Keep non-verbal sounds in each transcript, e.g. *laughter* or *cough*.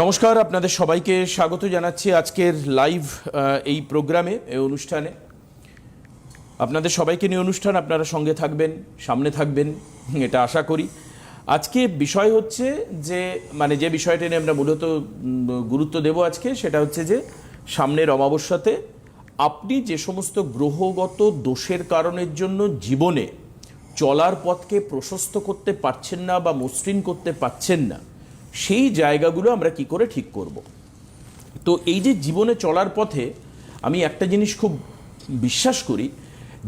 নমস্কার, আপনাদের সবাইকে স্বাগত জানাচ্ছি আজকের লাইভ এই প্রোগ্রামে, এই অনুষ্ঠানে। আপনাদের সবাইকে নিয়ে অনুষ্ঠান, আপনারা সঙ্গে থাকবেন, সামনে থাকবেন, এটা আশা করি। আজকে বিষয় হচ্ছে যে মানে যে বিষয়টা নিয়ে আমরা মূলত গুরুত্ব দেব আজকে, সেটা হচ্ছে যে, সামনের অমাবস্যাতে আপনি যে সমস্ত গ্রহগত দোষের কারণের জন্য জীবনে চলার পথকে প্রশস্ত করতে পারছেন না বা মসৃণ করতে পারছেন না সেই জায়গাগুলো আমরা কি করে ঠিক করব? তো এই যে জীবনে চলার পথে আমি একটা জিনিস খুব বিশ্বাস করি,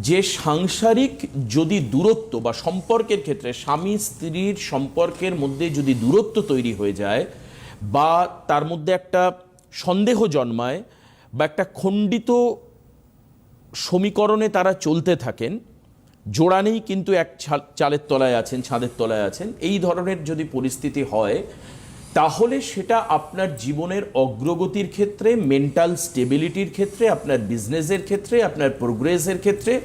যে সাংসারিক যদি দূরত্ব বা সম্পর্কের ক্ষেত্রে স্বামী স্ত্রীর সম্পর্কের মধ্যে যদি দূরত্ব তৈরি হয়ে যায় বা তার মধ্যে একটা সন্দেহ জন্মায় বা একটা খণ্ডিত সমীকরণে তারা চলতে থাকেন, জোড়া নেই কিন্তু এক চালের তলায় আছেন, ছাদের তলায় আছেন, এই ধরনের যদি পরিস্থিতি হয় তাহলে সেটা আপনার জীবনের অগ্রগতির ক্ষেত্রে মেন্টাল স্টেবিলিটির ক্ষেত্রে, আপনার বিজনেসের ক্ষেত্রে, আপনার প্রোগ্রেসের ক্ষেত্রে,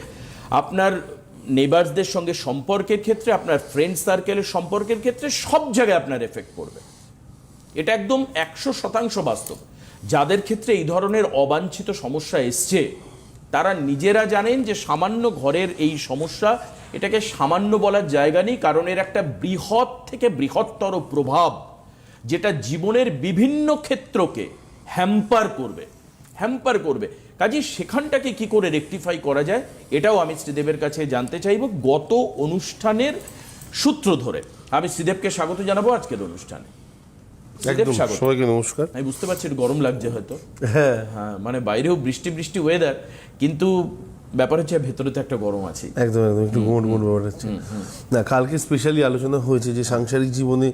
আপনার নেবার্সদের সঙ্গে সম্পর্কের ক্ষেত্রে, আপনার ফ্রেন্ড সার্কেলের সম্পর্কের ক্ষেত্রে সব জায়গায় আপনার এফেক্ট পড়বে। এটা একদম একশো শতাংশ বাস্তব। যাদের ক্ষেত্রে এই ধরনের অবাঞ্ছিত সমস্যা এসছে, তারা নিজেরা জানেন যে সামান্য ঘরের এই সমস্যা, এটাকে সামান্য বলার জায়গা নেই, কারণ এর একটা বৃহৎ থেকে বৃহত্তর প্রভাব যেটা জীবনের বিভিন্ন ক্ষেত্রকে হ্যাম্পার করবে হ্যাম্পার করবে। কাজে সেখানটাকে কি করে রেকটিফাই করা যায় এটাও আমি শ্রীদেবের কাছে জানতে চাইব গত অনুষ্ঠানের সূত্র ধরে। আমি শ্রীদেবকে স্বাগত জানাব আজকের অনুষ্ঠানে। সবাইকে নমস্কার। আমি বুঝতে পারছি গরম লাগছে হয়তো। হ্যাঁ। হ্যাঁ মানে বাইরেও বৃষ্টি বৃষ্টি ওয়েদার কিন্তু ব্যাপার হচ্ছে ভেতরে তো একটা গরম আছে একদম একদম একটু গোট গোট ব্যাপার হচ্ছে। না কালকে স্পেশালি আলোচনা হয়েছে যে সাংসারিক জীবনে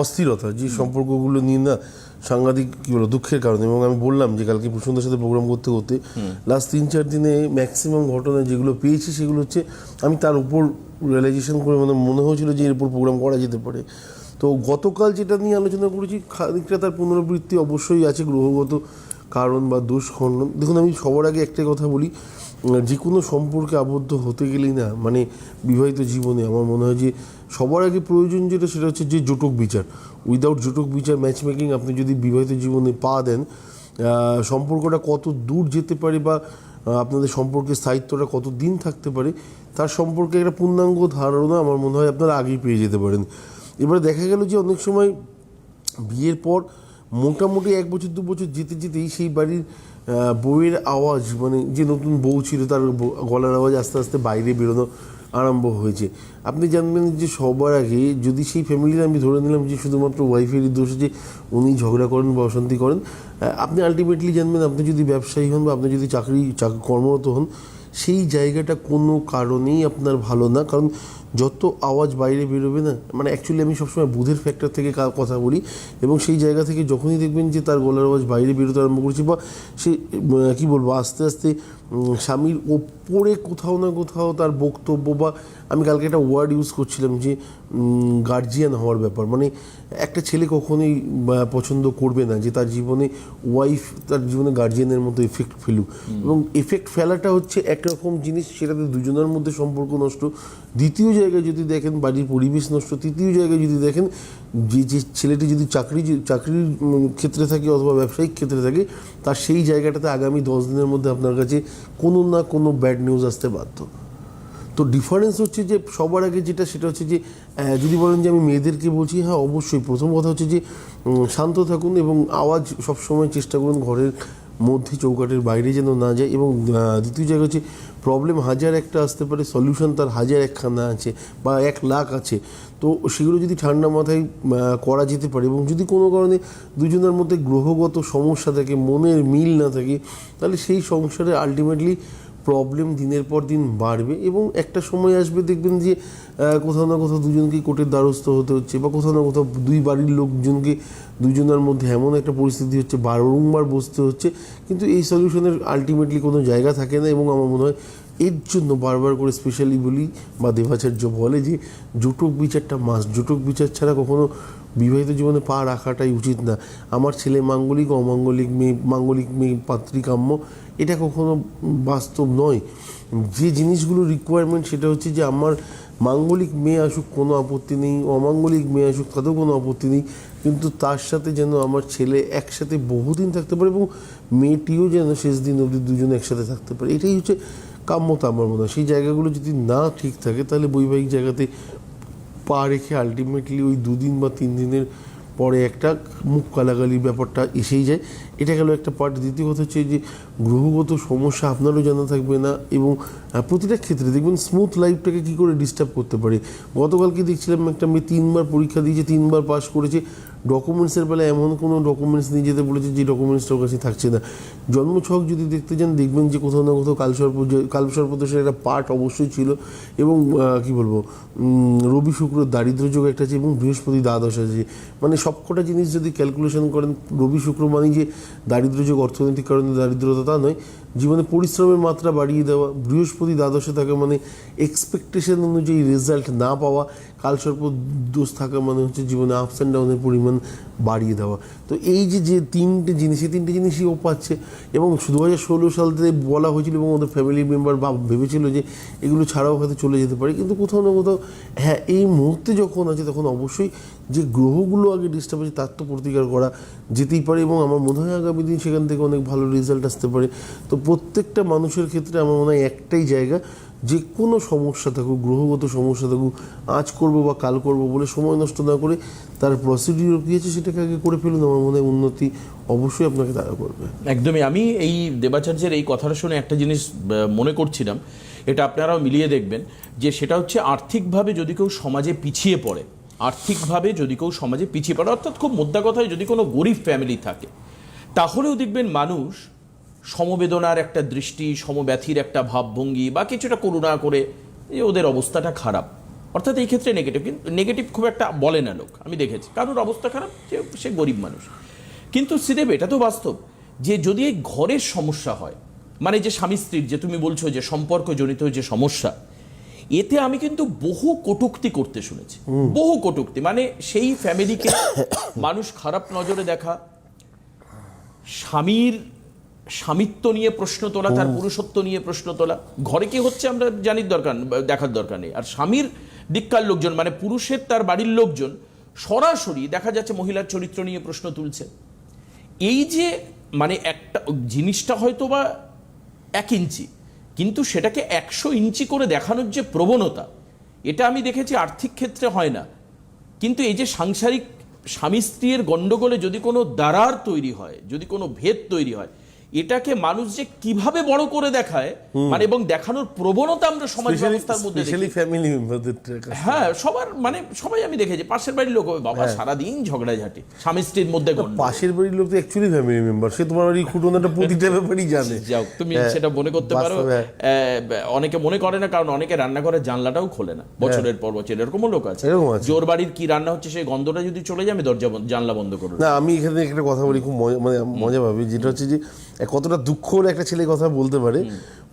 অস্থিরতা যে সম্পর্কগুলো নিয়ে না সাংঘাতিক কি বলো দুঃখের কারণ এবং আমি বললাম যে কালকে প্রসন্দের সাথে প্রোগ্রাম করতে করতে লাস্ট তিন চার দিনে ম্যাক্সিমাম ঘটনা যেগুলো পেয়েছি সেগুলো হচ্ছে আমি তার উপর রিয়েলাইজেশন করে মানে মনে হয়েছিল যে এর উপর প্রোগ্রাম করা যেতে পারে। তো গতকাল যেটা নিয়ে আলোচনা করেছি খানিকটা তার পুনরাবৃত্তি অবশ্যই আছে গ্রহগত কারণ বা দোষ খণ্ডন। দেখুন আমি সবার আগে একটাই কথা বলি যে কোনো সম্পর্কে আবদ্ধ হতে গেলেই না মানে বিবাহিত জীবনে আমার মনে হয় যে সবার আগে প্রয়োজন যেটা সেটা হচ্ছে যে জোটক বিচার। উইদাউট জোটক বিচার ম্যাচ মেকিং আপনি যদি বিবাহিত জীবনে পা দেন সম্পর্কটা কত দূর যেতে পারে বা আপনাদের সম্পর্কে স্থায়িত্বটা কত দিন থাকতে পারে, তার সম্পর্কে একটা পূর্ণাঙ্গ ধারণা আমার মনে হয় আপনারা আগেই পেয়ে যেতে পারেন। এবারে দেখা গেল যে অনেক সময় বিয়ের পর মোটামুটি এক বছর, দু বছর যেতে যেতেই সেই বাড়ির বউয়ের আওয়াজ মানে যে নতুন বউ ছিল তার গলার আওয়াজ আস্তে আস্তে বাইরে বেরোনো আরম্ভ হয়েছে। আপনি জানবেন যে সবার আগে যদি সেই ফ্যামিলির আমি ধরে নিলাম যে শুধুমাত্র ওয়াইফেরই দোষ যে উনি ঝগড়া করেন বা অশান্তি করেন আপনি আলটিমেটলি জানবেন আপনি যদি ব্যবসায়ী হন বা আপনি যদি চাকরি, চাক- কর্মরত হন সেই জায়গাটা কোনো কারণেই আপনার ভালো না। কারণ যত আওয়াজ বাইরে বেরোবে না মানে অ্যাকচুয়ালি আমি সবসময় বুধের ফ্যাক্টর থেকে কথা বলি এবং সেই জায়গা থেকে যখনই দেখবেন যে তার গলার আওয়াজ বাইরে বেরোতে আরম্ভ করেছে বা সে কী বলব, আস্তে আস্তে স্বামীর ওপরে কোথাও না কোথাও তার বক্তব্য বা আমি কালকে একটা ওয়ার্ড ইউজ করছিলাম যে গার্জিয়ান হওয়ার ব্যাপার। মানে একটা ছেলে কখনোই পছন্দ করবে না যে তার জীবনে ওয়াইফ তার জীবনে গার্জিয়ানের মতো এফেক্ট ফেলুক। এবং এফেক্ট ফেলাটা হচ্ছে একরকম জিনিস সেটাতে দুজনের মধ্যে সম্পর্ক নষ্ট। দ্বিতীয় জায়গায় যদি দেখেন বাড়ির পরিবেশ নষ্ট। তৃতীয় জায়গায় যদি দেখেন যে যে ছেলেটি যদি চাকরি চাকরির ক্ষেত্রে থাকে অথবা ব্যবসায়িক ক্ষেত্রে থাকে তার সেই জায়গাটাতে আগামী দশ দিনের মধ্যে আপনার কাছে কোনো না কোনো ব্যাড নিউজ আসতে বাধ্য। তো ডিফারেন্স হচ্ছে যে সবার আগে যেটা সেটা হচ্ছে যে যদি বলেন যে আমি মেয়েদেরকে বলছি হ্যাঁ অবশ্যই। প্রথম কথা হচ্ছে যে শান্ত থাকুন এবং আওয়াজ সবসময় চেষ্টা করুন ঘরের মধ্যে চৌকাটের বাইরে যেন না যায় এবং দ্বিতীয় জায়গা হচ্ছে প্রবলেম হাজার একটা আসতে পারে সলিউশন তার হাজার একখানা আছে বা এক লাখ আছে। তো সেগুলো যদি ঠান্ডা মাথায় করা যেতে পারে এবং যদি কোনো কারণে দুজনের মধ্যে গ্রহগত সমস্যা থাকে, মনের মিল না থাকে, তাহলে সেই সংসারে আলটিমেটলি প্রবলেম দিনের পর দিন বাড়বে এবং একটা সময় আসবে দেখবেন যে কোথাও না কোথাও দুজনকেই কোর্টের দ্বারস্থ হতে হচ্ছে বা কোথাও না কোথাও দুই বাড়ির লোকজনকে দুজনের মধ্যে এমন একটা পরিস্থিতি হচ্ছে, বারংবার বসতে হচ্ছে। কিন্তু এই সলিউশনের আলটিমেটলি কোনো জায়গা থাকে না এবং আমার মনে হয় এর জন্য বারবার করে স্পেশালি বলি বা দেবাচার্য বলে যে, জোটক বিচারটা মাস জোটক বিচার ছাড়া কখনো বিবাহিত জীবনে পা রাখাটাই উচিত না। আমার ছেলে মাঙ্গলিক, অমাঙ্গলিক মেয়ে, মাঙ্গলিক মেয়ে পাত্রী কাম্য এটা কখনো বাস্তব নয়। যে জিনিসগুলো রিকোয়ারমেন্ট সেটা হচ্ছে যে আমার মাঙ্গলিক মেয়ে আসুক কোনো আপত্তি নেই, অমাঙ্গলিক মেয়ে আসুক তাতেও কোনো আপত্তি নেই, কিন্তু তার সাথে যেন আমার ছেলে একসাথে বহুদিন থাকতে পারে এবং মেয়েটিও যেন শেষ দিন অবধি দুজন একসাথে থাকতে পারে, এটাই হচ্ছে কাম্যতা আমার মনে হয়। সেই জায়গাগুলো যদি না ঠিক থাকে, তাহলে বৈবাহিক জায়গাতে পা রেখে আলটিমেটলি ওই দুদিন বা তিন দিনের পরে একটা মুখ কালাগালি ব্যাপারটা এসেই যায়। এটা গেল একটা পার্ট দ্বিতীয় কথা হচ্ছে যে গ্রহগত সমস্যা আপনারও জানা থাকবে না এবং প্রতিটা ক্ষেত্রে দেখবেন স্মুথ লাইফটাকে কী করে ডিস্টার্ব করতে পারে? গতকালকে দেখছিলাম একটা মেয়ে তিনবার পরীক্ষা দিয়েছে, তিনবার পাশ করেছে। ডকুমেন্টসের বেলায় এমন কোনো ডকুমেন্টস নিয়ে যেতে বলেছে যে ডকুমেন্টসটার কাছে থাকছে না। জন্মছক যদি দেখতে যান, দেখবেন যে কোথাও না কোথাও কালসর্প কালসর্পদোষের একটা পার্ট অবশ্যই ছিল এবং কি বলব রবি শুক্র দারিদ্র যোগ একটা আছে এবং বৃহস্পতি দ্বাদশ আছে। মানে সবকটা জিনিস যদি ক্যালকুলেশন করেন, রবি শুক্র মানে যে দারিদ্র যোগ অর্থনৈতিক কারণে দারিদ্রতা তা নয় জীবনে পরিশ্রমের মাত্রা বাড়িয়ে দেওয়া, বৃহস্পতি দ্বাদশে থাকা মানে এক্সপেকটেশন অনুযায়ী রেজাল্ট না পাওয়া কালসর্প দোষ থাকা মানে হচ্ছে জীবনে আপস অ্যান্ড ডাউনের পরিমাণ বাড়িয়ে দেওয়া। তো এই যে যে তিনটে জিনিস, এই তিনটে জিনিসই ও পাচ্ছে। এবং দু হাজার ষোলো সাল থেকে বলা হয়েছিল এবং ওদের ফ্যামিলি মেম্বার বা ভেবেছিল যে এগুলো ছাড়াও হয়তো চলে যেতে পারে। কিন্তু কোথাও না কোথাও হ্যাঁ এই মুহূর্তে যখন আছে তখন অবশ্যই যে গ্রহগুলো আগে ডিস্টার্ব আছে তার তো প্রতিকার করা যেতেই পারে এবং আমার মনে হয় আগামী দিন সেখান থেকে অনেক ভালো রেজাল্ট আসতে পারে। তো প্রত্যেকটা মানুষের ক্ষেত্রে আমার মনে হয় একটাই জায়গা যে কোনো সমস্যা থাকুক, গ্রহগত সমস্যা থাকুক, আজ করব বা কাল করব বলে সময় নষ্ট না করে তার প্রসিডিউর কী আছে সেটাকে আগে করে ফেলুন, আমার মনে হয় উন্নতি অবশ্যই আপনাকে তারা করবে। একদমই। আমি এই দেবাচার্যের এই কথাটা শুনে একটা জিনিস মনে করছিলাম, এটা আপনারাও মিলিয়ে দেখবেন, যে সেটা হচ্ছে আর্থিকভাবে যদি কেউ সমাজে পিছিয়ে পড়ে আর্থিকভাবে যদি কেউ সমাজে পিছিয়ে পড়ে, অর্থাৎ খুব মোদ্দা কথায় যদি কোনো গরিব ফ্যামিলি থাকে, তাহলেও দেখবেন মানুষ সমবেদনার একটা দৃষ্টি, সমব্যথির একটা ভাবভঙ্গি বা কিছুটা করুণা করে যে ওদের অবস্থাটা খারাপ। অর্থাৎ এই ক্ষেত্রে নেগেটিভ কিন্তু নেগেটিভ খুব একটা বলে না লোক, আমি দেখেছি। কারোর অবস্থা খারাপ? যে সে গরিব মানুষ। কিন্তু শ্রীদেব, এটা তো বাস্তব যে যদি এই ঘরের সমস্যা হয় মানে যে স্বামী স্ত্রীর যে তুমি বলছো যে সম্পর্ক জনিত যে সমস্যা এতে আমি কিন্তু বহু কটুক্তি করতে শুনেছি। বহু কটুক্তি। মানে সেই ফ্যামিলিকে *coughs* মানুষ খারাপ নজরে দেখা স্বামীর স্বামিত্ব নিয়ে প্রশ্ন তোলা তার পুরুষত্ব নিয়ে প্রশ্ন তোলা। ঘরে কি হচ্ছে আমরা জানির দরকার দেখার দরকার নেই। আর স্বামীর দিককার লোকজন মানে পুরুষের তার বাড়ির লোকজন সরাসরি দেখা যাচ্ছে মহিলার চরিত্র নিয়ে প্রশ্ন তুলছে। এই যে মানে একটা জিনিসটা হয়তো বা এক ইঞ্চি কিন্তু সেটাকে একশো ইঞ্চি করে দেখানোর যে প্রবণতা, এটা আমি দেখেছি আর্থিক ক্ষেত্রে হয় না। কিন্তু এই যে সাংসারিক স্বামী স্ত্রীর গণ্ডগোলে যদি কোনো দ্বারার তৈরি হয়, যদি কোনো ভেদ তৈরি হয় এটাকে মানুষ যে কীভাবে বড় করে দেখায় মানে এবং দেখানোর প্রবণতা আমরা সমাজ ব্যবস্থার মধ্যে ফ্যামিলি হ্যাঁ সবার মানে সবাই আমি দেখেছি পাশের বাড়ির লোক বাবা সারাদিন ঝগড়াঝাটি স্বামী স্ত্রীর মধ্যে। পাশের বাড়ির লোক তো অ্যাকচুয়ালি ফ্যামিলি মেম্বার সে তোমার বাড়ির খুটনাটা প্রতিটা ব্যাপারই জানে। যাও তুমি হ্যাঁ, সেটা মনে করতে পারো অনেকে মনে করে না কারণ অনেকে রান্নাঘরের জানলাটাও খোলে না বছরের পর বছর এরকমও লোক আছে। জোর বাড়ির কি রান্না হচ্ছে সেই গন্ধটা যদি চলে যায় আমি দরজা জানলা বন্ধ করব না আমি এখানে একটা কথা বলি খুব মজা- মানে মজা পাবি যেটা হচ্ছে যে কতটা দুঃখ হলে একটা ছেলে কথা বলতে পারে।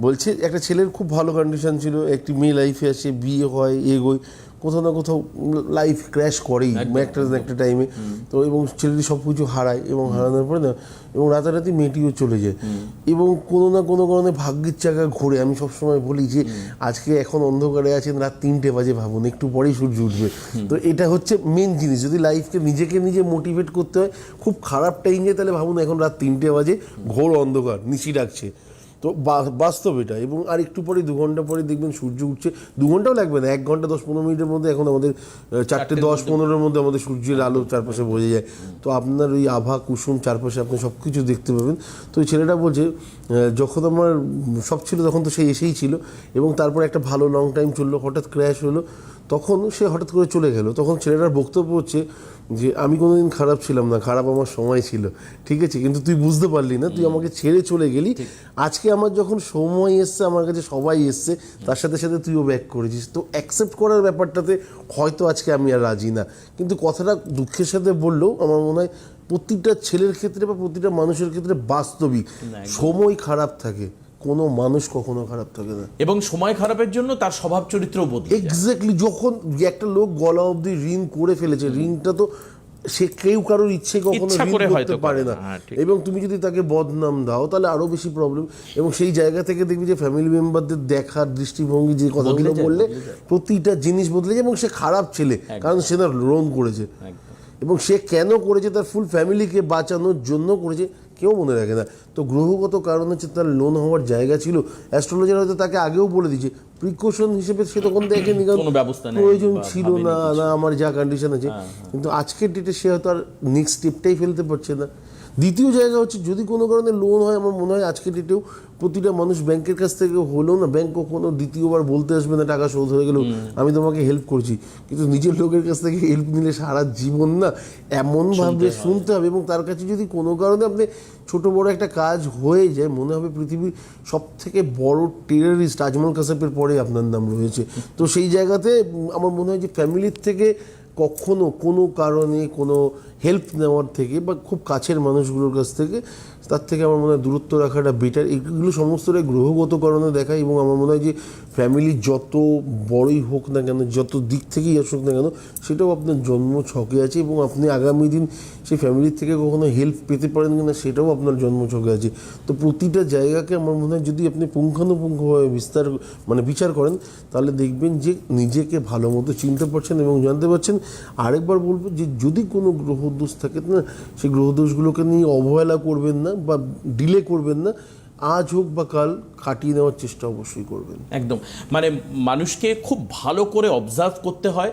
বলছে একটা ছেলের খুব ভালো কন্ডিশন ছিল একটি মেয়ে লাইফে আসে বিয়ে হয় এগোয়। কোথাও না কোথাও লাইফ ক্র্যাশ করেই একটা না একটা টাইমে তো এবং ছেলেটি সব কিছু হারায় এবং হারানোর পরে না এবং রাতারাতি মেয়েটিও চলে যায়। এবং কোনো না কোনো কারণে ভাগ্যের চাকা ঘোরে। আমি সবসময় বলি যে আজকে এখন অন্ধকারে আছেন রাত তিনটে বাজে ভাবুন একটু পরেই সূর্য উঠবে। তো এটা হচ্ছে মেন জিনিস। যদি লাইফকে নিজেকে নিজে মোটিভেট করতে হয় খুব খারাপ টাইম যায় তাহলে ভাবুন এখন রাত তিনটে বাজে ঘোর অন্ধকার নিচি ডাকছে। তো বাস্তব এটা। এবং আর একটু পরে দু ঘণ্টা পরে দেখবেন সূর্য উঠছে। দু ঘন্টাও লাগবে না এক ঘণ্টা দশ পনেরো মিনিটের মধ্যে এখন আমাদের চারটে দশ পনেরোর মধ্যে আমাদের সূর্যের আলো চারপাশে বোঝা যায়। তো আপনার ওই আভা কুসুম চারপাশে আপনি সব কিছু দেখতে পাবেন। তো ওই ছেলেটা বলছে যখন আমার সব ছিল তখন তো সে এসেই ছিল। এবং তারপর একটা ভালো লং টাইম চলল হঠাৎ ক্র্যাশ হলো। তখন সে হঠাৎ করে চলে গেল। তখন ছেলেটার বক্তব্য হচ্ছে যে আমি কোনোদিন খারাপ ছিলাম না খারাপ আমার সময় ছিল। ঠিক আছে? কিন্তু তুই বুঝতে পারলি না তুই আমাকে ছেড়ে চলে গেলি। আজকে আমার যখন সময় এসছে আমার কাছে সবাই এসছে তার সাথে সাথে তুইও ব্যাক করেছিস। তো অ্যাকসেপ্ট করার ব্যাপারটাতে হয়তো আজকে আমি আর রাজি না। কিন্তু কথাটা দুঃখের সাথে বললেও আমার মনে হয় প্রতিটা ছেলের ক্ষেত্রে বা প্রতিটা মানুষের ক্ষেত্রে বাস্তবিক। সময় খারাপ থাকে। কোনো মানুষ কখনো খারাপ থাকে না। এবং সময় খারাপের জন্য তার স্বভাব চরিত্র বদলে। এক্স্যাক্টলি যখন একটা লোক গলা অবধি ঋণ করে ফেলেছে ঋণটা তো সে কেউ কারোর ইচ্ছে কখনো করতে পারে না। হ্যাঁ। এবং তুমি যদি তাকে বদনাম দাও তাহলে আরও বেশি প্রবলেম এবং সেই জায়গা থেকে দেখবি যে ফ্যামিলি মেম্বারদের দেখার দৃষ্টিভঙ্গি যে কথাগুলো বললে প্রতিটা জিনিস বদলে যায় এবং সে খারাপ ছেলে কারণ সে না লোন করেছে। এবং সে কেন করেছে তার ফুল ফ্যামিলিকে বাঁচানোর জন্য করেছে কেউ মনে রাখে না। তো গ্রহগত কারণ হচ্ছে তার লোন হওয়ার জায়গা ছিল। অ্যাস্ট্রোলজার হয়তো তাকে আগেও বলে দিয়েছে। প্রিকশন হিসেবে সে তখন দেখেনি কারণ প্রয়োজন ছিল না না আমার যা কন্ডিশন আছে। কিন্তু আজকের ডেটে সে হয়তো আর নেক্সট স্টেপটাই ফেলতে পারছে না। দ্বিতীয় জায়গা হচ্ছে যদি কোনো কারণে লোন হয় আমার মনে হয় আজকের ডেটেও প্রতিটা মানুষ ব্যাংকের কাছ থেকে হলেও না ব্যাংক কখনো দ্বিতীয়বার বলতে আসবে না টাকা শোধ হয়ে গেলেও আমি তোমাকে হেল্প করছি। কিন্তু নিজের লোকের কাছ থেকে হেল্প নিলে সারা জীবন না এমনভাবে শুনতে হবে এবং তার কাছে যদি কোনো কারণে আপনি ছোট বড় একটা কাজ হয়ে যায় মনে হবে পৃথিবীর সব থেকে বড় টেরারিস্ট আজমল কাসাপের পরে আপনার নাম রয়েছে। তো সেই জায়গাতে আমার মনে হয় যে ফ্যামিলির থেকে কখনো কোনো কারণে কোনো হেল্প নেওয়ার থেকে বা খুব কাছের মানুষগুলোর কাছ থেকে, তার থেকে আমার মনে হয় দূরত্ব রাখাটা বেটার এগুলো সমস্তটাই গ্রহগত কারণে দেখায় এবং আমার মনে হয় যে ফ্যামিলি যত বড়ই হোক না কেন, যত দিক থেকেই আসুক না কেন, সেটাও আপনার জন্ম ছকে আছে এবং আপনি আগামী দিন সেই ফ্যামিলির থেকে কখনো হেল্প পেতে পারেন কিনা সেটাও আপনার জন্ম ছকে আছে। তো প্রতিটা জায়গাকে আমার মনে হয় যদি আপনি পুঙ্খানুপুঙ্খভাবে বিস্তার মানে বিচার করেন, তাহলে দেখবেন যে নিজেকে ভালো মতো চিনতে পারছেন এবং জানতে পারছেন। আরেকবার বলব যে যদি কোনো গ্রহদোষ থাকে না, সেই গ্রহদোষগুলোকে নিয়ে অবহেলা করবেন না বা ডিলে করবেন না, আজ হোক বা কাল কাটিয়ে নেওয়ার চেষ্টা অবশ্যই করবেন। একদম। মানে মানুষকে খুব ভালো করে অবজার্ভ করতে হয়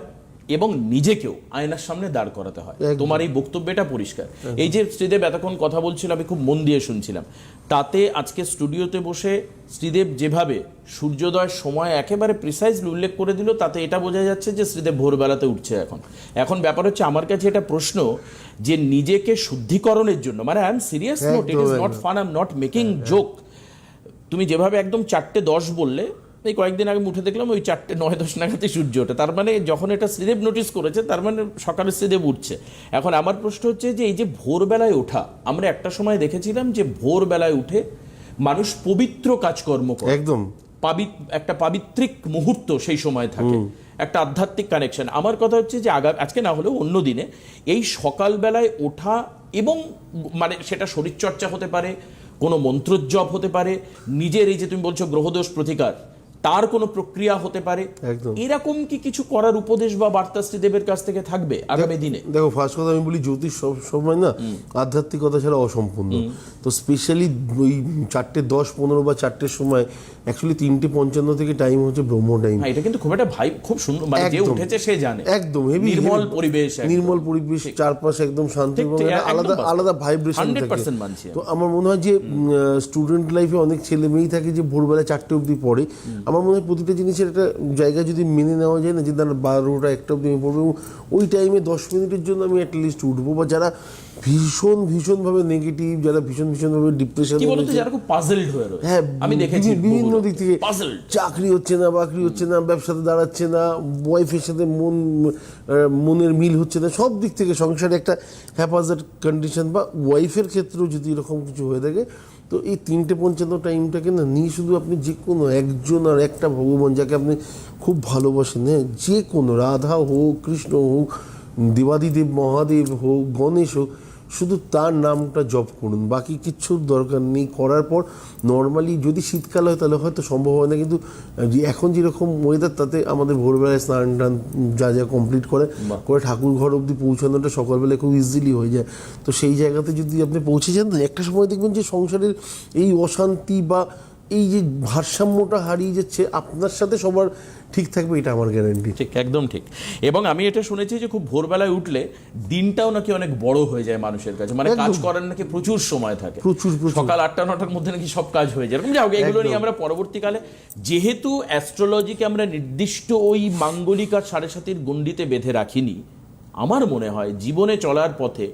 এবং নিজেকেও আয়নার সামনে দাঁড় করাতে হয়। তোমার এই বক্তব্যটা পরিষ্কার। এই যে শ্রীদেব এতক্ষণ কথা বলছিল আমি খুব মন দিয়ে শুনছিলাম। তাতে আজকে স্টুডিওতে বসে শ্রীদেব যেভাবে সূর্যোদয়ের সময় একেবারে প্রিসাইজলি উল্লেখ করে দিল তাতে এটা বোঝা যাচ্ছে যে শ্রীদেব ভোরবেলাতে উঠছে এখন। এখন ব্যাপার হচ্ছে আমার কাছে এটা প্রশ্ন যে নিজেকে শুদ্ধিকরণের জন্য মানে I am serious not it is not fun I am not making joke তুমি যেভাবে একদম চারটে দশ বললে এই কয়েকদিন আগে উঠে দেখলাম ওই চারটে নয় দশ নাগাদই সূর্য ওঠে। তার মানে যখন এটা শ্রীদেব নোটিস করেছে তার মানে সকালে শ্রীদেব উঠছে। এখন আমার প্রশ্ন হচ্ছে যে এই যে ভোরবেলায় ওঠা আমরা একটা সময় দেখেছিলাম যে ভোরবেলায় উঠে মানুষ পবিত্র কাজকর্ম করে। একদম। একটা পাবিত্রিক মুহূর্ত সেই সময় থাকে। একটা আধ্যাত্মিক কানেকশন আমার কথা হচ্ছে যে আগা আজকে না হলেও অন্য দিনে এই সকালবেলায় ওঠা এবং মানে সেটা শরীরচর্চা হতে পারে কোনো মন্ত্রজপ হতে পারে নিজের এই যে তুমি বলছো গ্রহদোষ প্রতিকার তার কোনো প্রক্রিয়া হতে পারে? একদম। এরকম কি কিছু করার উপদেশ বা বার্তা শ্রীদেবের কাছ থেকে থাকবে আগামী দিনে? দেখো ফার্স্ট কথা আমি বলি জ্যোতিষ সব সময় না আধ্যাত্মিকতা ছাড়া অসম্পূর্ণ। তো স্পেশালি ওই চারটে দশ পনেরো বা চারটের সময় অ্যাকচুয়ালি তিনটে পঞ্চান্ন থেকে টাইম হচ্ছে ব্রহ্ম টাইম হ্যাঁ এটা কিন্তু খুব একটা ভাই খুব সুন্দর মানে যে। উঠেছে সে জানে। একদম heavy- নির্মল পরিবেশ নির্মল পরিবেশ চারপাশে একদম শান্ত এবং একদম। আলাদা আলাদা ভাইব্রেশন 100% মানছি আমি। তো আমার মনে হয় যে স্টুডেন্ট লাইফে অনেক ছেলে মেয়েই থাকে যে ভোরবেলা চারটে অবধি পড়ে। আমার মনে হয় প্রতিটা জিনিসের একটা জায়গা যদি মেনে নেওয়া যায় না যে তার বারোটা একটা অবধি আমি পড়ব এবং ওই টাইমে দশ মিনিটের জন্য আমি অ্যাটলিস্ট উঠবো। বা যারা ভীষণ ভীষণভাবে নেগেটিভ যারা ভীষণ ভীষণভাবে ডিপ্রেশন কি বলতো যারা খুব পাজলড হয়ে রয়েছে। হ্যাঁ আমি দেখেছি বিভিন্ন দিক থেকে পাজলড চাকরি হচ্ছে না বাকরি হচ্ছে না ব্যবসাতে দাঁড়াচ্ছে না ওয়াইফের সাথে মন মনের মিল হচ্ছে না সব দিক থেকে সংসারে একটা হ্যাপাজার্ড কন্ডিশন বা ওয়াইফের ক্ষেত্রেও যদি এরকম কিছু হয়ে থাকে তো এই তিনটে পঞ্চান্ন টাইমটাকে না নিয়ে শুধু আপনি যে কোনো একজন আর একটা ভগবান যাকে আপনি খুব ভালোবাসেন হ্যাঁ যে কোনো রাধা হোক কৃষ্ণ হোক দেবাদিদেব মহাদেব হোক গণেশ হোক শুধু তার নামটা জপ করুন বাকি কিচ্ছুর দরকার নেই। করার পর নর্মালি যদি শীতকাল হয় তাহলে হয়তো সম্ভব হয় না কিন্তু যে এখন যেরকম ওয়েদার তাতে আমাদের ভোরবেলায় স্নান টান যা যা কমপ্লিট করে করে ঠাকুর ঘর অবধি পৌঁছানোটা সকালবেলায় খুব ইজিলি হয়ে যায়। তো সেই জায়গাতে যদি আপনি পৌঁছে যান একটা সময় দেখবেন যে সংসারের এই অশান্তি বা এই যে ভারসাম্যটা হারিয়ে যাচ্ছে আপনার সাথে সবার ঠিক থাকবে এটা আমার গ্যারান্টি ঠিক একদম ঠিক। এবং আমি এটা শুনেছি যে খুব ভোরবেলায় উঠলে দিনটাও নাকি অনেক বড় হয়ে যায় মানুষের কাছে। মানে কাজ করার নাকি প্রচুর সময় থাকে। প্রচুর। সকাল আটটা নটার মধ্যে নাকি সব কাজ হয়ে যায়। এরকম যাই হোক, এগুলো নিয়ে আমরা পরবর্তীকালে যেহেতু অ্যাস্ট্রোলজিকে আমরা নির্দিষ্ট ওই মাঙ্গলিক আর সাড়ে সাতির গণ্ডিতে বেঁধে রাখিনি আমার মনে হয় জীবনে চলার পথে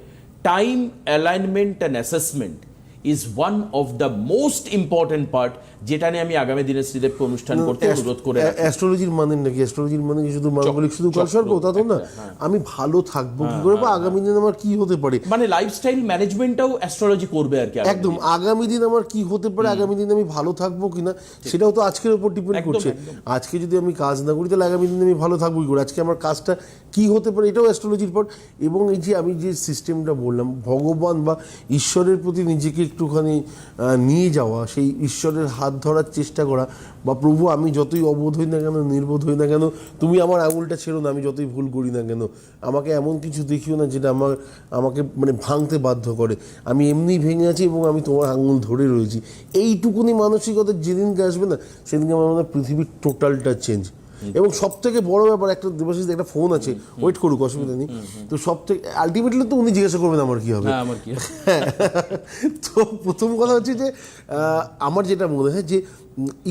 time alignment and assessment is one of the most important part যেটা নিয়ে আমি আগামী দিনে শ্রীদেবকে অনুষ্ঠান করতে অনুরোধ করে। অ্যাস্ট্রোলজির মানে নাকি? অ্যাস্ট্রোলজির মানে শুধু মাঙ্গলিক শুধু কলসর্প তা তো না। আমি ভালো থাকব কি করে? বা আগামী দিন আমার কি হতে পারে? মানে লাইফস্টাইল ম্যানেজমেন্টটাও অ্যাস্ট্রোলজি করবে আর কি একদম। আগামী দিন আমার কি হতে পারে? আগামী দিন আমি ভালো থাকব কিনা? সেটাও তো আজকের উপর ডিপেন্ড করছে। আজকে যদি আমি কাজ না করি তাহলে আগামী দিনে আমি ভালো থাকব কি করে? আজকে আমার কাজটা কি হতে পারে? এটাও অ্যাস্ট্রোলজির পর এবং এই যে আমি যে সিস্টেমটা বললাম ভগবান বা ঈশ্বরের প্রতি নিজেকে একটুখানি নিয়ে যাওয়া, সেই ঈশ্বরের হাত ধরার চেষ্টা করা, বা প্রভু আমি যতই অবোধ হই না কেন, নির্বোধ হই না কেন, তুমি আমার আঙুলটা ছেড়ো না, আমি যতই ভুল করি না কেন, আমাকে এমন কিছু দেখিও না যেটা আমার, আমাকে মানে ভাঙতে বাধ্য করে। আমি এমনি ভেঙে আছি এবং আমি তোমার আঙুল ধরে রয়েছি। এইটুকুনি মানসিকতা যেদিনকে আসবে না, সেদিনকে আমার মনে হয় পৃথিবীর টোটালটা চেঞ্জ এবং সব থেকে বড় ব্যাপার একটা দেবাশিস একটা ফোন আছে। ওয়েট করুক অসুবিধা নেই। তো সব থেকে আলটিমেটলি তো উনি জিজ্ঞাসা করবেন আমার কি হবে। হ্যাঁ আমার কি *laughs* তো প্রথম কথা হচ্ছে যে আহ, আমার যেটা মনে হয় যে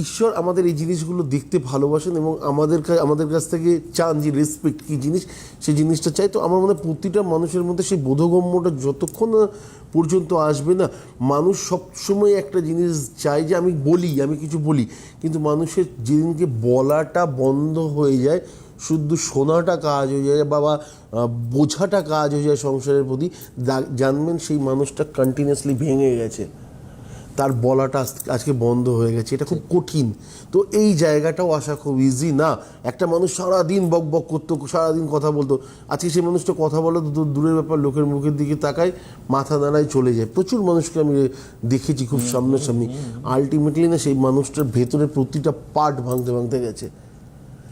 ঈশ্বর আমাদের এই জিনিসগুলো দেখতে ভালোবাসেন এবং আমাদের আমাদের কাছ থেকে চান যে রেসপেক্ট কী জিনিস, সেই জিনিসটা চাই। তো আমার মনে হয় প্রতিটা মানুষের মধ্যে সেই বোধগম্যটা যতক্ষণ পর্যন্ত আসবে না, মানুষ সবসময় একটা জিনিস চায় যে আমি বলি, আমি কিছু বলি। কিন্তু মানুষের যেদিনকে বলাটা বন্ধ হয়ে যায় শুধু শোনাটা কাজ হয়ে যায় বাবা বোঝাটা কাজ হয়ে যায় সংসারের প্রতি জানবেন সেই মানুষটা কন্টিনিউয়াসলি ভেঙে গেছে। তার বলাটা আজকে বন্ধ হয়ে গেছে এটা খুব কঠিন। তো এই জায়গাটাও আসা খুব ইজি না। একটা মানুষ সারাদিন বক বক করতো সারাদিন কথা বলতো। আজকে সেই মানুষটা কথা বলে তো দূরের ব্যাপার লোকের মুখের দিকে তাকায় মাথা নাড়ায় চলে যায়। প্রচুর মানুষকে আমি দেখেছি খুব সামনাসামনি। আলটিমেটলি না সেই মানুষটার ভেতরে প্রতিটা পার্ট ভাঙতে ভাঙতে গেছে।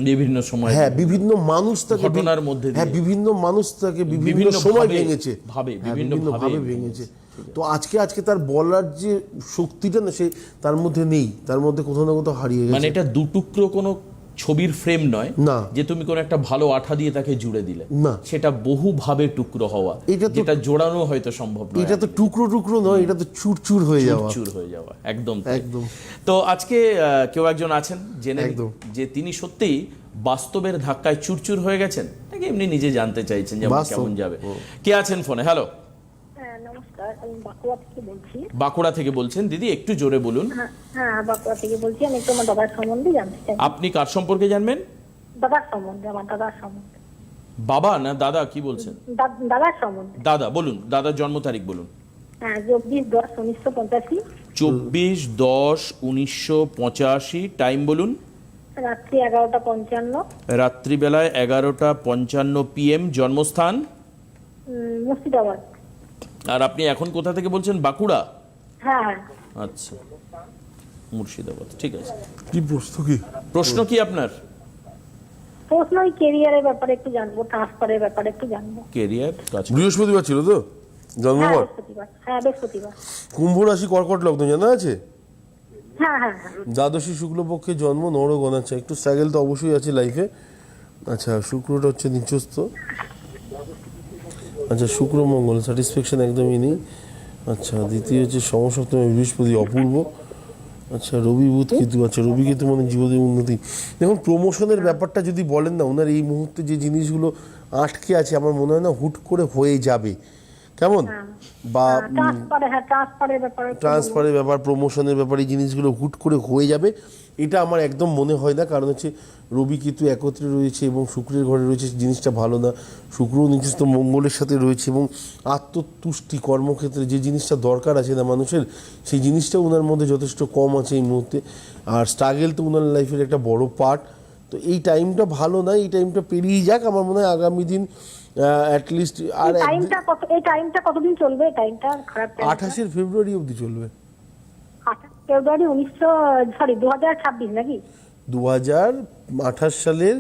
বিভিন্ন সময় হ্যাঁ বিভিন্ন মানুষ তাকে ঘটনার মধ্যে হ্যাঁ বিভিন্ন মানুষ তাকে বিভিন্ন সময় ভেঙেছে। ভাবে, হ্যাঁ, বিভিন্ন ভাবে ভেঙেছে। তো আজকে আজকে তার বলার যে শক্তিটা না সে তার মধ্যে নেই। তার মধ্যে কোথাও না কোথাও হারিয়ে গেছে। মানে এটা দুটুকরো কোনো ছবির ফ্রেম নয় না। যে তুমি কোনো একটা ভালো আঠা দিয়ে তাকে জুড়ে দিলে। না। সেটা বহু ভাবে টুকরো হওয়া এটা যেটা জোড়ানো হয়তো সম্ভব নয় এটা তো টুকরো টুকরো নয় এটা তো চুরচুর হয়ে যাওয়া। চুর হয়ে যাওয়া একদম একদম। তো আজকে কেউ একজন আছেন জেনে। যে তিনি সত্যিই বাস্তবের ধাক্কায় চুরচুর হয়ে গেছেন? নাকি এমনি নিজে জানতে চাইছেন যে। কেমন যাবে? কে আছেন ফোনে? হ্যালো হ্যাঁ আমি বাঁকুড়া থেকে বলছি। বাঁকুড়া থেকে বলছেন? দিদি একটু জোরে বলুন। হ্যাঁ হ্যাঁ বাঁকুড়া থেকে বলছি। আমি একটু আমার দাদার সম্বন্ধে জানতে চাই। আপনি কার সম্পর্কে জানবেন? দাদার সম্বন্ধে আমার দাদার সম্বন্ধে। বাবা না দাদা কি বলছেন? দাদার সম্বন্ধে। দাদা বলুন দাদার জন্ম তারিখ বলুন। হ্যাঁ চব্বিশ দশ উনিশশো পঁচাশি। চব্বিশ দশ উনিশশো পঁচাশি টাইম বলুন। রাত্রি এগারোটা পঞ্চান্ন। রাত্রিবেলায় এগারোটা পঞ্চান্ন পিএম জন্মস্থান? মুর্শিদাবাদ। আর আপনি এখন কোথা থেকে বলছেন? বাঁকুড়া? হ্যাঁ হ্যাঁ। আচ্ছা। মুর্শিদাবাদ ঠিক আছে। কি প্রশ্ন কি? প্রশ্ন কি আপনার? প্রশ্ন ওই কেরিয়ারের ব্যাপারে একটু জানব ট্রান্সফারের ব্যাপারে একটু জানব। কেরিয়ার কাজ বৃহস্পতিবার ছিল তো? হ্যাঁ জন্মবার হ্যাঁ বৃহস্পতিবার। কুম্ভ রাশি কর্কট লগ্ন জানা আছে? হ্যাঁ হ্যাঁ হ্যাঁ। দ্বাদশী শুক্লপক্ষে জন্ম নর গণাচ্ছে একটু স্ট্রাগল তো অবশ্যই আছে লাইফে আচ্ছা শুক্রটা হচ্ছে নিচস্থ। আচ্ছা শুক্র, মঙ্গল স্যাটিসফ্যাকশন একদমই নেই। আচ্ছা দ্বিতীয় হচ্ছে সমসপ্তমে, বৃহস্পতি, অপূর্ব। আচ্ছা রবি, বুধ, কেতু। আচ্ছা রবি, কেতু মানে জীবনের উন্নতি। দেখুন প্রমোশনের ব্যাপারটা যদি বলেন না, ওনার এই মুহূর্তে যে জিনিসগুলো আটকে আছে, আমার মনে হয় না হুট করে হয়ে যাবে। কেমন? বা হ্যাঁ ট্রান্সফারের ব্যাপারে একটু বলুন। ট্রান্সফারের ব্যাপার প্রমোশনের ব্যাপার এই জিনিসগুলো হুট করে হয়ে যাবে এটা আমার একদম মনে হয় না। কারণ হচ্ছে রবি কেতু একত্রে রয়েছে এবং শুক্রের ঘরে রয়েছে জিনিসটা ভালো না। শুক্র নিজস্ব মঙ্গলের সাথে রয়েছে এবং আত্মতুষ্টি কর্মক্ষেত্রে যে জিনিসটা দরকার আছে না মানুষের সেই জিনিসটা ওনার মধ্যে যথেষ্ট কম আছে এই মুহূর্তে। আর স্ট্রাগেল তো ওনার লাইফের একটা বড় পার্ট তো এই টাইমটা ভালো না এই টাইমটা পেরিয়ে যাক। আমার মনে হয় আগামী দিন অ্যাটলিস্ট আর টাইমটা কত এই টাইমটা কতদিন চলবে? টাইমটা খারাপ টাইমটা? আঠাশের ফেব্রুয়ারি অবধি চলবে। আঠাশ ফেব্রুয়ারি উনিশশো সরি দু হাজার ছাব্বিশ নাকি? দু হাজার আঠাশ সালের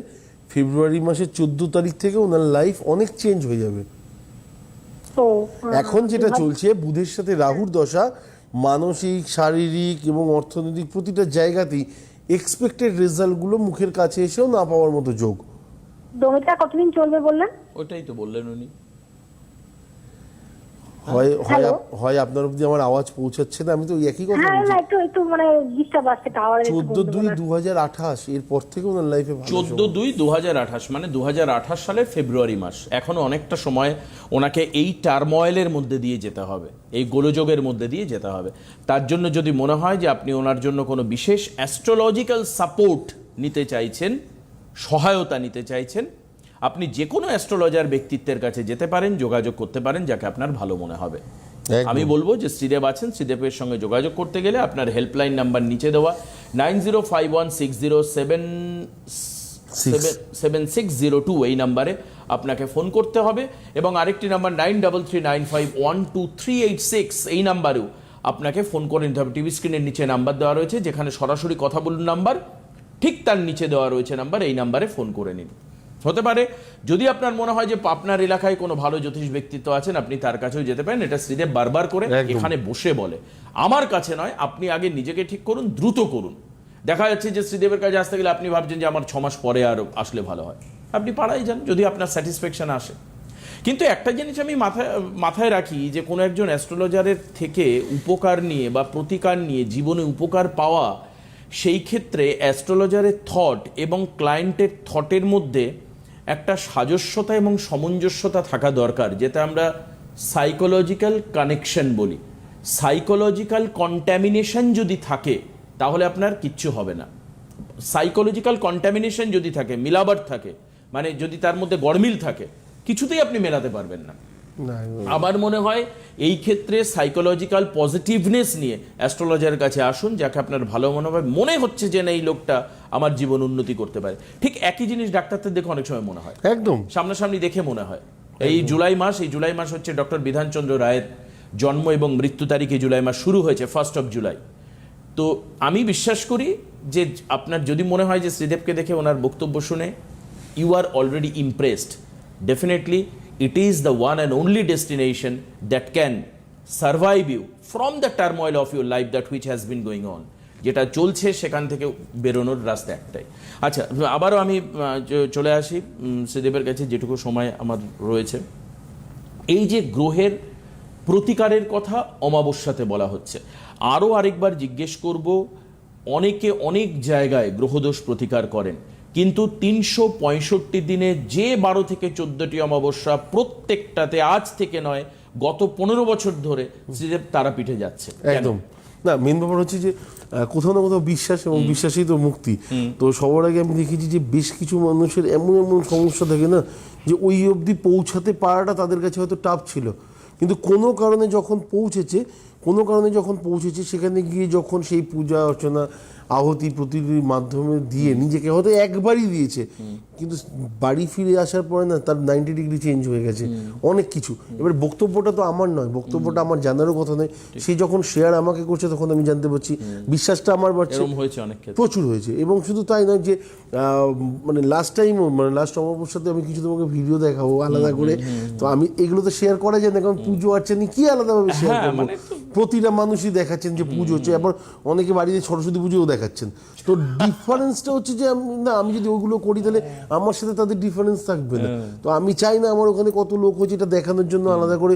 ফেব্রুয়ারি মাসের চোদ্দ তারিখ থেকে ওনার লাইফ অনেক চেঞ্জ হয়ে যাবে। তো এখন যেটা চলছে বুধের সাথে রাহুর দশা মানসিক শারীরিক এবং অর্থনৈতিক প্রতিটা জায়গাতেই এক্সপেক্টেড রেজাল্টগুলো মুখের কাছে এসেও না পাওয়ার মতো যোগ। জমিটা কতদিন চলবে বললেন? ওটাই তো বললেন উনি। হয় হয় হয় আপনার অব্দি আমার আওয়াজ পৌঁছাচ্ছে না? আমি তো একই কথা হ্যাঁ বলছি। একটু একটু মানে ডিস্টার্ব আসছে দুই গন্ডগোল দু হাজার আঠাশ এরপর থেকে ওনার লাইফে ভালো চোদ্দ দুই দু মানে দু সালের ফেব্রুয়ারি মাস। এখনও অনেকটা সময় ওনাকে এই টার্ময়েলের মধ্যে দিয়ে যেতে হবে। এই গোলযোগের মধ্যে দিয়ে যেতে হবে। তার জন্য যদি মনে হয় যে আপনি ওনার জন্য কোনো বিশেষ অ্যাস্ট্রোলজিক্যাল সাপোর্ট নিতে চাইছেন সহায়তা নিতে চাইছেন আপনি যে কোনো অ্যাস্ট্রোলজার ব্যক্তিত্বের কাছে যেতে পারেন যোগাযোগ করতে পারেন যাকে আপনার ভালো মনে হবে। আমি বলব যে শ্রীদেব আছেন শ্রীদেবের সঙ্গে যোগাযোগ করতে গেলে আপনার হেল্পলাইন নাম্বার নিচে দেওয়া nine zero five one six zero seven seven six zero two এই নাম্বারে আপনাকে ফোন করতে হবে এবং আরেকটি number nine double three nine five one two three eight six এই নাম্বারেও আপনাকে ফোন করে নিতে হবে টিভি স্ক্রিনের নিচে নাম্বার দেওয়া রয়েছে যেখানে সরাসরি কথা বলুন নাম্বার। ঠিক তার নিচে দেওয়া রয়েছে নাম্বার এই নাম্বারে ফোন করে নিন। হতে পারে যদি আপনার মনে হয় যে আপনার এলাকায় কোনো ভালো জ্যোতিষ ব্যক্তিত্ব আছেন আপনি তার কাছেও যেতে পারেন এটা শ্রীদেব বারবার করে এখানে বসে বলে। আমার কাছে নয় আপনি আগে নিজেকে ঠিক করুন দ্রুত করুন। দেখা যাচ্ছে যে শ্রীদেবের কাছে আসতে গেলে আপনি ভাবছেন যে আমার ছ মাস পরে আর আসলে ভালো হয়। আপনি পাড়ায় যান যদি আপনার স্যাটিসফ্যাকশন আসে। কিন্তু একটা জিনিস আমি মাথায় মাথায় রাখি যে কোনো একজন অ্যাস্ট্রোলজারের থেকে উপকার নিয়ে বা প্রতিকার নিয়ে জীবনে উপকার পাওয়া সেই ক্ষেত্রে অ্যাস্ট্রোলজারের থট এবং ক্লায়েন্টের থটের মধ্যে একটা সাজস্যতা এবং সামঞ্জস্যতা থাকা দরকার, যেটা আমরা সাইকোলজিক্যাল কানেকশন বলি। সাইকোলজিক্যাল কন্ট্যামিনেশন যদি থাকে, তাহলে আপনার কিচ্ছু হবে না। সাইকোলজিক্যাল কন্ট্যামিনেশন যদি থাকে, মিলাবার থাকে মানে যদি তার মধ্যে গরমিল থাকে, কিছুতেই আপনি মেলাতে পারবেন না। আমার মনে হয় এই ক্ষেত্রে সাইকোলজিক্যাল পজিটিভনেস নিয়ে অ্যাস্ট্রোলজারের কাছে আসুন যাকে আপনার ভালো মনে হবে মনে হচ্ছে যে না এই লোকটা আমার জীবন উন্নতি করতে পারে। ঠিক একই জিনিস ডাক্তারদের দেখে অনেক সময় মনে হয়। একদম। সামনাসামনি দেখে মনে হয়। এই জুলাই মাস এই জুলাই মাস হচ্ছে ডক্টর বিধানচন্দ্র রায়ের জন্ম এবং মৃত্যু তারিখে জুলাই মাস শুরু হয়েছে ফার্স্ট অফ জুলাই তো আমি বিশ্বাস করি যে আপনার যদি মনে হয় যে শ্রীদেবকে দেখে ওনার বক্তব্য শুনে you are already impressed definitely it is the one and only destination that can survive you from the turmoil of your life that which has been going on যেটা চলছে সেখান থেকে বেরোনোর রাস্তা একটাই। আচ্ছা আবারও আমি চলে আসি শ্রীদেবের কাছে যেটুকু সময় আমার রয়েছে। এই যে গ্রহের প্রতিকারের কথা অমাবস্যাতে বলা হচ্ছে, আরও আরেকবার জিজ্ঞেস করব, অনেকে অনেক জায়গায় গ্রহদোষ প্রতিকার করেন। কিন্তু তিনশো পঁয়ষট্টি দিনে যে বারো থেকে চোদ্দটি অমাবস্যা প্রত্যেকটাতে আজ থেকে নয় গত পনেরো বছর ধরে শ্রীদেব তারাপীঠে যাচ্ছে একদম। না মেন ব্যাপার হচ্ছে যে কোথাও না কোথাও বিশ্বাস এবং বিশ্বাসই তো মুক্তি। তো সবার আগে আমি দেখেছি যে বেশ কিছু মানুষের এমন এমন সমস্যা থাকে না যে ওই অবধি পৌঁছাতে পারাটা তাদের কাছে হয়তো টাফ ছিল। কিন্তু কোনো কারণে যখন পৌঁছেছে কোনো কারণে যখন পৌঁছেছে সেখানে গিয়ে যখন সেই পূজা অর্চনা আহতি প্রতিটির মাধ্যমে দিয়ে নিজেকে হয়তো একবারই দিয়েছে। কিন্তু বাড়ি ফিরে আসার পরে না তার নাইনটি ডিগ্রি চেঞ্জ হয়ে গেছে। অনেক কিছু। এবার বক্তব্যটা তো আমার নয় বক্তব্যটা আমার জানারও কথা নয়। সে যখন শেয়ার আমাকে করছে তখন আমি জানতে পারছি বিশ্বাসটা আমার বাড়ছে। হয়েছে অনেক প্রচুর হয়েছে। এবং শুধু তাই নয় যে মানে লাস্ট টাইমও মানে লাস্ট অমাবস্যাতে আমি কিছু তোমাকে ভিডিও দেখাবো আলাদা করে। তো আমি এগুলো তো শেয়ার করা যায় না কারণ পুজো আর্চানি কি আলাদাভাবে শেয়ার হ্যাঁ, করব? মানে প্রতিটা মানুষই দেখাচ্ছেন যে পুজো হচ্ছে। আবার অনেকে বাড়িতে সরস্বতী পুজোও দেখাচ্ছেন। তো ডিফারেন্সটা হচ্ছে যে আমি না আমি যদি ওগুলো করি তাহলে আমার সাথে তাদের ডিফারেন্স থাকবে না। তো আমি চাই না আমার ওখানে কত লোক হচ্ছে এটা দেখানোর জন্য আলাদা করে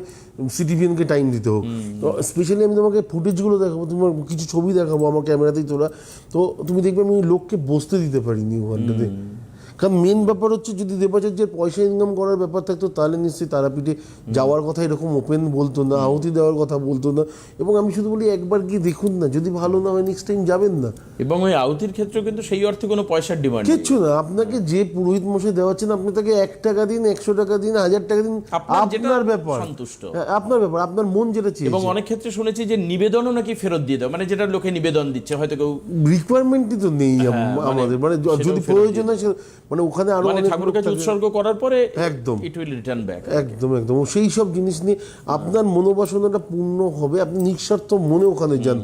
সিটিভিএনকে টাইম দিতে হোক। তো স্পেশালি আমি তোমাকে ফুটেজগুলো দেখাবো তোমার কিছু ছবি দেখাবো আমার ক্যামেরাতেই তোলা তো তুমি দেখবে আমি লোককে বসতে দিতে পারিনি ওখানটাতে। কারণ মেন ব্যাপার হচ্ছে যদি দেবাচার্যের পয়সা ইনকাম করার ব্যাপার থাকতো তাহলে নিশ্চয়ই তারাপীঠে যাওয়ার কথা এরকম ওপেন বলতো না আহুতি দেওয়ার কথা বলতো না। এবং আমি শুধু বলি একবার গিয়ে দেখুন না যদি ভালো না হয় নেক্সট টাইম যাবেন না। এবং ওই আউতির ক্ষেত্রে কিন্তু সেই অর্থে কোনো পয়সার ডিমান্ড কিচ্ছু না আপনাকে যে পুরোহিত মশাই দেওয়াচ্ছেন আপনি তাকে এক টাকা দিন একশো টাকা দিন হাজার টাকা দিন আপনার ব্যাপার। সন্তুষ্ট। হ্যাঁ, আপনার ব্যাপার আপনার মন যেটা চেয়ে এবং অনেক ক্ষেত্রে শুনেছি যে নিবেদনও নাকি ফেরত দিয়ে দেয় মানে যেটা লোকে নিবেদন দিচ্ছে হয়তো কেউ রিকোয়ারমেন্টই তো নেই হ্যাঁ, মানে আমাদের মানে যদি প্রয়োজন হয় মানে ওখানে আরও মানে ঠাকুরের কাছে উৎসর্গ করার পরে একদম। ইট উইল রিটার্ন ব্যাক একদম একদম। সেই সব জিনিস নিয়ে আপনার মনোবাসনাটা পূর্ণ হবে আপনি নিঃস্বার্থ মনে ওখানে যান।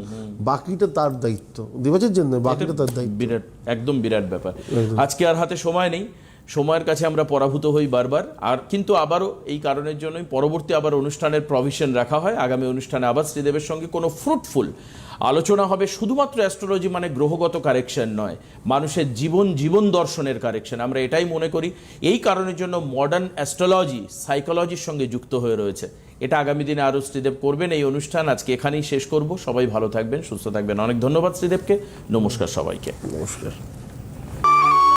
বাকিটা তার দায়িত্ব। দেবাচের জন্য বাকিটা তার দায়িত্ব। বিরাট একদম বিরাট ব্যাপার। আজকে আর হাতে সময় নেই। সময়ের কাছে আমরা পরাভূত হই বারবার। আর কিন্তু আবারও এই কারণের জন্যই পরবর্তী আবার অনুষ্ঠানের প্রভিশন রাখা হয়। আগামী অনুষ্ঠানে আবার শ্রীদেবের সঙ্গে কোনো ফ্রুটফুল আলোচনা হবে শুধুমাত্র অ্যাস্ট্রোলজি মানে গ্রহগত কারেকশন নয়, মানুষের জীবন জীবন দর্শনের কারেকশন আমরা এটাই মনে করি, এই কারণের জন্য মডার্ন অ্যাস্ট্রোলজি সাইকোলজির সঙ্গে যুক্ত হয়ে রয়েছে। এটা আগামী দিনে আরও শ্রীদেব করবেন এই অনুষ্ঠান। আজকে এখানেই শেষ করব। সবাই ভালো থাকবেন, সুস্থ থাকবেন। অনেক ধন্যবাদ শ্রীদেবকে। নমস্কার সবাইকে। নমস্কার।